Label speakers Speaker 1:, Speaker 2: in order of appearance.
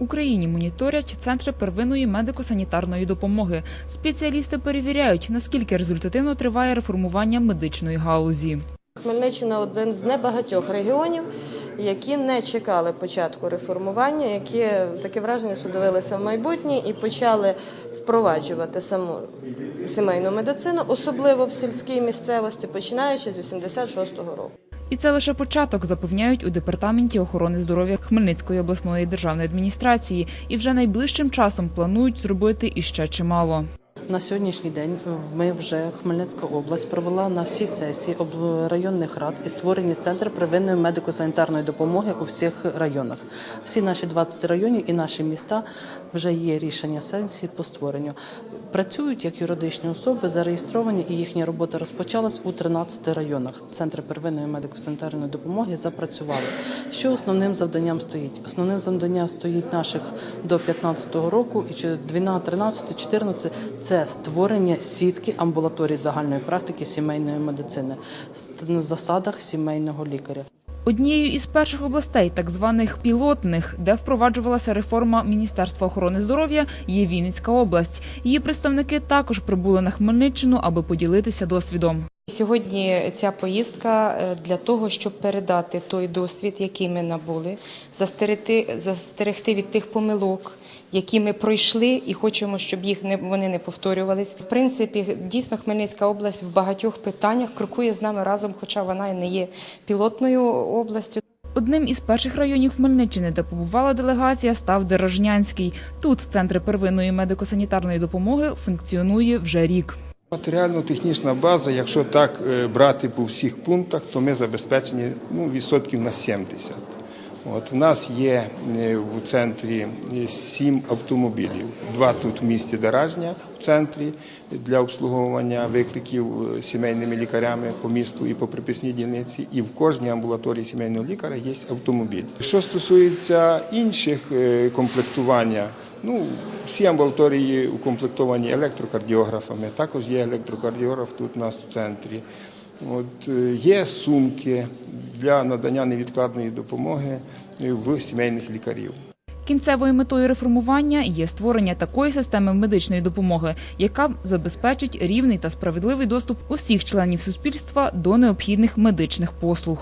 Speaker 1: Україні моніторять центри первинної медико-санітарної допомоги. Спеціалісти перевіряють, наскільки результативно триває реформування медичної галузі.
Speaker 2: Хмельниччина один з небагатьох регіонів, які не чекали початку реформування, які таке враження, що дивилися в майбутнє і почали впроваджувати саму сімейну медицину, особливо в сільській місцевості, починаючи з 86-го року.
Speaker 1: І це лише початок, запевняють у департаменті охорони здоров'я Хмельницької обласної державної адміністрації, і вже найближчим часом планують зробити іще чимало.
Speaker 3: На сьогоднішній день ми вже Хмельницька область провела на всі сесії об- районних рад і створені центри первинної медико-санітарної допомоги у всіх районах. Всі наші 20 районів і наші міста вже є рішення сесії по створенню. Працюють як юридичні особи, зареєстровані, і їхня робота розпочалась у 13 районах. Центри первинної медико-санітарної допомоги запрацювали. Що основним завданням стоїть? Основним завданням стоїть наших до 15-го року і чи 12, 13, 14 – це створення сітки амбулаторій загальної практики сімейної медицини на засадах сімейного лікаря.
Speaker 1: Однією із перших областей, так званих пілотних, де впроваджувалася реформа Міністерства охорони здоров'я, є Вінницька область. Її представники також прибули на Хмельниччину, аби поділитися досвідом.
Speaker 4: Сьогодні ця поїздка е, для того, щоб передати той досвід, який ми набули, застерегти, застерегти від тих помилок, які ми пройшли, і хочемо, щоб їх не вони не повторювались. В принципі, дійсно Хмельницька область в багатьох питаннях крокує з нами разом, хоча вона і не є пілотною областю.
Speaker 1: Одним із перших районів Хмельниччини, де побувала делегація, став Дорожнянський. Тут центр первинної медико-санітарної допомоги функціонує вже рік.
Speaker 5: Матеріально-технічна база, якщо так е, брати по всіх пунктах, то ми забезпечені ну, відсотків на 70. От, у нас є е, в центрі е, сім автомобілів. Два тут в місті Деражня в центрі для обслуговування викликів сімейними лікарями по місту і по приписній дільниці. І в кожній амбулаторії сімейного лікаря є автомобіль. Що стосується інших комплектування, ну всі амбулаторії укомплектовані електрокардіографами. Також є електрокардіограф тут у нас в центрі. От, е, є сумки для надання невідкладної допомоги е, в сімейних лікарів.
Speaker 1: Кінцевою метою реформування є створення такої системи медичної допомоги, яка забезпечить рівний та справедливий доступ усіх членів суспільства до необхідних медичних послуг.